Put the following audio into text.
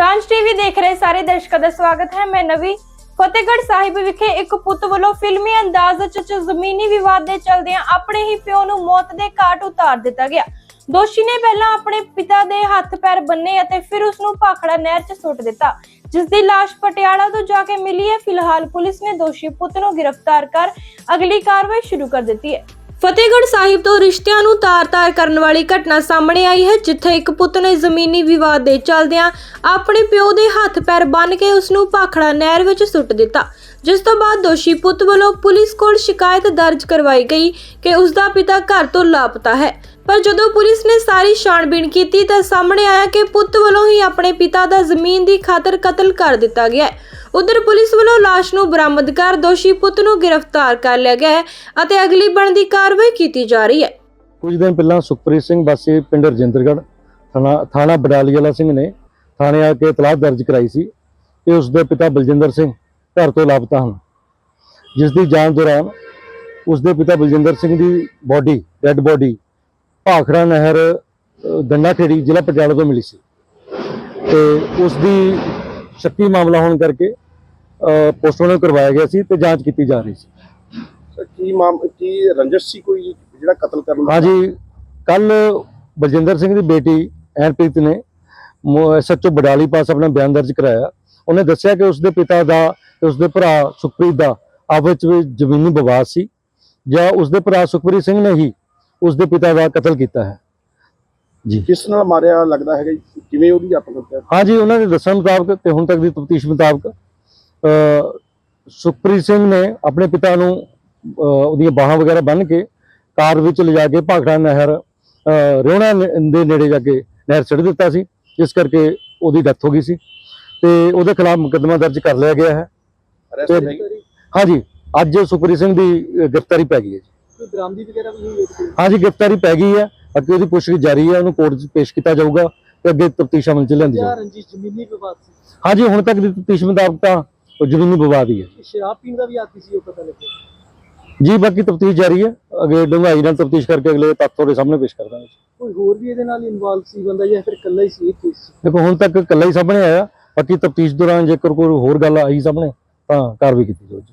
ਸਾਂਝ ਟੀਵੀ ਦੇਖ ਰਹੇ ਸਾਰੇ ਦਰਸ਼ਕਾਂ ਦਾ ਸਵਾਗਤ ਹੈ। ਮੈਂ ਨਵੀ ਫਤਿਹਗੜ੍ਹ ਸਾਹਿਬ ਵਿਖੇ ਇੱਕ ਪੁੱਤ ਵੱਲੋਂ ਫਿਲਮੀ ਅੰਦਾਜ਼ ਚ ਜ਼ਮੀਨੀ ਵਿਵਾਦ ਦੇ ਚਲਦਿਆਂ ਆਪਣੇ ਹੀ ਪਿਓ ਨੂੰ ਮੌਤ ਦੇ ਘਾਟ ਉਤਾਰ ਦਿੱਤਾ ਗਿਆ। ਦੋਸ਼ੀ ਨੇ ਪਹਿਲਾਂ ਆਪਣੇ ਪਿਤਾ ਦੇ ਹੱਥ ਪੈਰ ਬੰਨੇ ਅਤੇ ਫਿਰ ਉਸ ਨੂੰ ਭਾਖੜਾ ਨਹਿਰ 'ਚ ਸੁੱਟ ਦਿੱਤਾ। ਜਿਸ ਦੀ ਲਾਸ਼ ਪਟਿਆਲਾ ਤੋਂ ਜਾ ਕੇ ਮਿਲੀ ਹੈ। ਫਿਲਹਾਲ ਪੁਲਿਸ ਨੇ ਦੋਸ਼ੀ ਪੁੱਤ ਨੂੰ ਗ੍ਰਿਫਤਾਰ ਕਰ ਅਗਲੀ ਕਾਰਵਾਈ ਸ਼ੁਰੂ ਕਰ ਦਿੱਤੀ ਹੈ। ਫਤਿਹਗੜ੍ਹ ਸਾਹਿਬ ਤੋਂ ਰਿਸ਼ਤਿਆਂ ਨੂੰ ਤਾਰ-ਤਾਰ ਕਰਨ ਵਾਲੀ ਘਟਨਾ ਸਾਹਮਣੇ ਆਈ ਹੈ, ਜਿੱਥੇ ਇੱਕ ਪੁੱਤ ਨੇ ਜ਼ਮੀਨੀ ਵਿਵਾਦ ਦੇ ਚੱਲਦਿਆਂ ਆਪਣੇ ਪਿਓ ਦੇ ਹੱਥ ਪੈਰ ਬੰਨ੍ਹ ਕੇ ਉਸ ਨੂੰ ਭਾਖੜਾ ਨਹਿਰ ਵਿੱਚ ਸੁੱਟ ਦਿੱਤਾ। ਜਿਸ ਤੋਂ ਬਾਅਦ ਦੋਸ਼ੀ ਪੁੱਤ ਵੱਲੋਂ ਪੁਲਿਸ ਕੋਲ ਸ਼ਿਕਾਇਤ ਦਰਜ ਕਰਵਾਈ ਗਈ ਕਿ ਉਸ ਦਾ ਪਿਤਾ ਘਰ ਤੋਂ ਲਾਪਤਾ ਹੈ। ਪਰ ਜਦੋਂ ਪੁਲਿਸ ਨੇ ਸਾਰੀ ਛਾਣਬੀਣ ਕੀਤੀ ਤਾਂ ਸਾਹਮਣੇ ਆਇਆ ਕਿ ਪੁੱਤ ਵੱਲੋਂ ਹੀ ਆਪਣੇ ਪਿਤਾ ਦਾ ਜ਼ਮੀਨ ਦੀ ਖਾਤਰ ਕਤਲ ਕਰ ਦਿੱਤਾ ਗਿਆ ਹੈ। ਉਧਰ ਪੁਲਿਸ ਵੱਲੋਂ ਲਾਸ਼ ਨੂੰ ਬਰਾਮਦ ਕਰ ਦੋਸ਼ੀ ਪੁੱਤ ਨੂੰ ਗ੍ਰਿਫਤਾਰ ਕਰ ਲਿਆ ਗਿਆ ਹੈ ਅਤੇ ਅਗਲੀ ਬਣਦੀ ਕਾਰਵਾਈ ਕੀਤੀ ਜਾ ਰਹੀ ਹੈ। ਕੁਝ ਦਿਨ ਪਹਿਲਾਂ ਸੁਖਪ੍ਰੀਤ ਸਿੰਘ ਵਾਸੀ ਪਿੰਡ ਰਜਿੰਦਰਗੜ੍ਹ ਥਾਣਾ ਥਾਣਾ ਬਡਾਲੀ ਵਾਲਾ ਸਿੰਘ ਨੇ ਥਾਣੇ ਆ ਕੇ ਇਤਲਾਹ ਦਰਜ ਕਰਾਈ ਸੀ ਕਿ ਉਸ ਦੇ ਪਿਤਾ ਬਲਜਿੰਦਰ ਸਿੰਘ ਘਰ ਤੋਂ ਲਾਪਤਾ ਹਨ। ਜਿਸ ਦੀ ਜਾਂਚ ਦੌਰਾਨ ਉਸ ਦੇ ਪਿਤਾ ਬਲਜਿੰਦਰ ਸਿੰਘ ਦੀ ਬੋਡੀ, ਡੈੱਡ ਬੋਡੀ ਭਾਖੜਾ ਨਹਿਰ ਗੰਡਾ ਖੇੜੀ ਜ਼ਿਲ੍ਹਾ ਪਟਿਆਲਾ ਤੋਂ ਮਿਲੀ ਸੀ। ਤੇ ਉਸ ਦੀ ਸ਼ੱਕੀ ਮਾਮਲਾ ਹੋਣ ਕਰਕੇ ਪੋਸਟਮਾਰਟਮ ਕਰਵਾਇਆ ਗਿਆ ਸੀ ਤੇ ਜਾਂਚ ਕੀਤੀ ਜਾ ਰਹੀ ਸੀ। ਕੀ ਮਾਮ ਕੀ ਰੰਜਿਸ਼ ਸੀ ਕੋਈ ਜਿਹੜਾ ਕਤਲ ਕਰਨ ਦਾ ਹਾਂਜੀ ਕੱਲ ਬਲਜਿੰਦਰ ਸਿੰਘ ਦੀ ਬੇਟੀ ਐਨਪ੍ਰੀਤ ਨੇ ਸੱਚੋ ਬਡਾਲੀ ਪਾਸ ਆਪਣਾ ਬਿਆਨ ਦਰਜ ਕਰਾਇਆ। ਉਹਨੇ ਦੱਸਿਆ ਕਿ ਉਸਦੇ ਪਿਤਾ ਦਾ ਤੇ ਉਸਦੇ ਭਰਾ ਸੁਖਪ੍ਰੀਤ ਦਾ ਆਪਸ ਵਿੱਚ ਜ਼ਮੀਨੀ ਵਿਵਾਦ ਸੀ ਜਾਂ ਉਸਦੇ ਭਰਾ ਸੁਖਪ੍ਰੀਤ ਸਿੰਘ ਨੇ ਹੀ ਉਸਦੇ ਪਿਤਾ ਦਾ ਕਤਲ ਕੀਤਾ ਹੈ। ਜੀ। ਕਿਸ ਨਾਲ ਮਾਰਿਆ ਲੱਗਦਾ ਹੈਗਾ? ਕਿਵੇਂ ਉਹਦੀ ਹੱਤਿਆ ਹਾਂਜੀ ਉਹਨਾਂ ਦੇ ਦੱਸਣ ਮੁਤਾਬਕ ਤੇ ਹੁਣ ਤੱਕ ਦੀ ਤਫਤੀਸ਼ ਮੁਤਾਬਕ ਸੁਖਪ੍ਰੀਤ ਸਿੰਘ ਨੇ ਆਪਣੇ ਪਿਤਾ ਨੂੰ ਉਹਦੀਆਂ ਬਾਹਾਂ ਵਗੈਰਾ ਬੰਨ੍ਹ ਕੇ ਕਾਰ ਵਿੱਚ ਲਿਜਾ ਕੇ ਭਾਖੜਾ ਨਹਿਰ ਨ- ਦੇ ਨੇੜੇ ਜਾ ਕੇ ਨਹਿਰ ਛੱਡ ਦਿੱਤਾ ਸੀ ਜਿਸ ਕਰਕੇ ਉਹਦੀ ਡੈਥ ਹੋ ਗਈ ਸੀ ਤੇ ਉਹਦੇ ਖਿਲਾਫ ਮੁਕੱਦਮਾ ਦਰਜ ਕਰ ਲਿਆ ਗਿਆ ਹੈ। ਹਾਂਜੀ ਅੱਜ ਸੁਖਪ੍ਰੀਤ ਸਿੰਘ ਦੀ ਗ੍ਰਿਫਤਾਰੀ ਪੈ ਗਈ ਹੈ ਜੀ। ਕੋਈ ਬਰਾਮਦੀ ਵਗੈਰਾ ਵੀ ਹੋਈ ਹੈ ਹਾਂਜੀ ਗ੍ਰਿਫਤਾਰੀ ਪੈ ਗਈ ਹੈ। ਅੱਗੇ ਉਹਦੀ ਪੁੱਛਗਿੱਛ ਜਾਰੀ ਹੈ ਉਹਨੂੰ ਕੋਰਟ 'ਚ ਪੇਸ਼ ਕੀਤਾ ਜਾਊਗਾ ਤੇ ਅੱਗੇ ਤਫਤੀਸ਼ ਅਮਲ 'ਚ ਲਿਆਂਦੀ ਜਾਊਗੀ। ਹਾਂਜੀ ਹੁਣ ਤੱਕ ਦੀ ਤਫਤੀਸ਼ ਮੁਤਾਬਕ ਤਾਂ ਉਹ ਜ਼ਮੀਨੀ ਵਿਵਾਦ ਹੀ ਹੈ ਸ਼ਰਾਬ ਪੀਣ ਦਾ ਵੀ ਆਦੀ ਸੀ ਉਹ ਪਤਾ ਲੱਗਿਆ। ਜੀ ਬਾਕੀ ਤਫਤੀਸ਼ ਜਾਰੀ ਹੈ। ਅੱਗੇ ਡੂੰਘਾਈ ਨਾਲ ਤਫਤੀਸ਼ ਕਰਕੇ ਅਗਲੇ ਤੱਥ ਤੁਹਾਡੇ ਸਾਹਮਣੇ ਪੇਸ਼ ਕਰ ਦਾਂਗੇ ਕੋਈ ਹੋਰ ਵੀ ਇਹਦੇ ਨਾਲ ਇਨਵੋਲਵ ਸੀ ਬੰਦਾ ਜਾਂ ਫਿਰ ਇਕੱਲਾ ਹੀ ਸੀ ਇਹ ਕੇਸ ਦੇਖੋ ਹੁਣ ਤੱਕ ਇਕੱਲਾ ਹੀ ਸਾਹਮਣੇ ਆਇਆ। ਬਾਕੀ ਤਫਤੀਸ਼ ਦੌਰਾਨ ਜੇਕਰ ਕੋਈ ਹੋਰ ਗੱਲ ਆਈ ਸਾਹਮਣੇ ਤਾਂ ਕਾਰਵਾਈ ਕੀਤੀ ਜਾਊਗੀ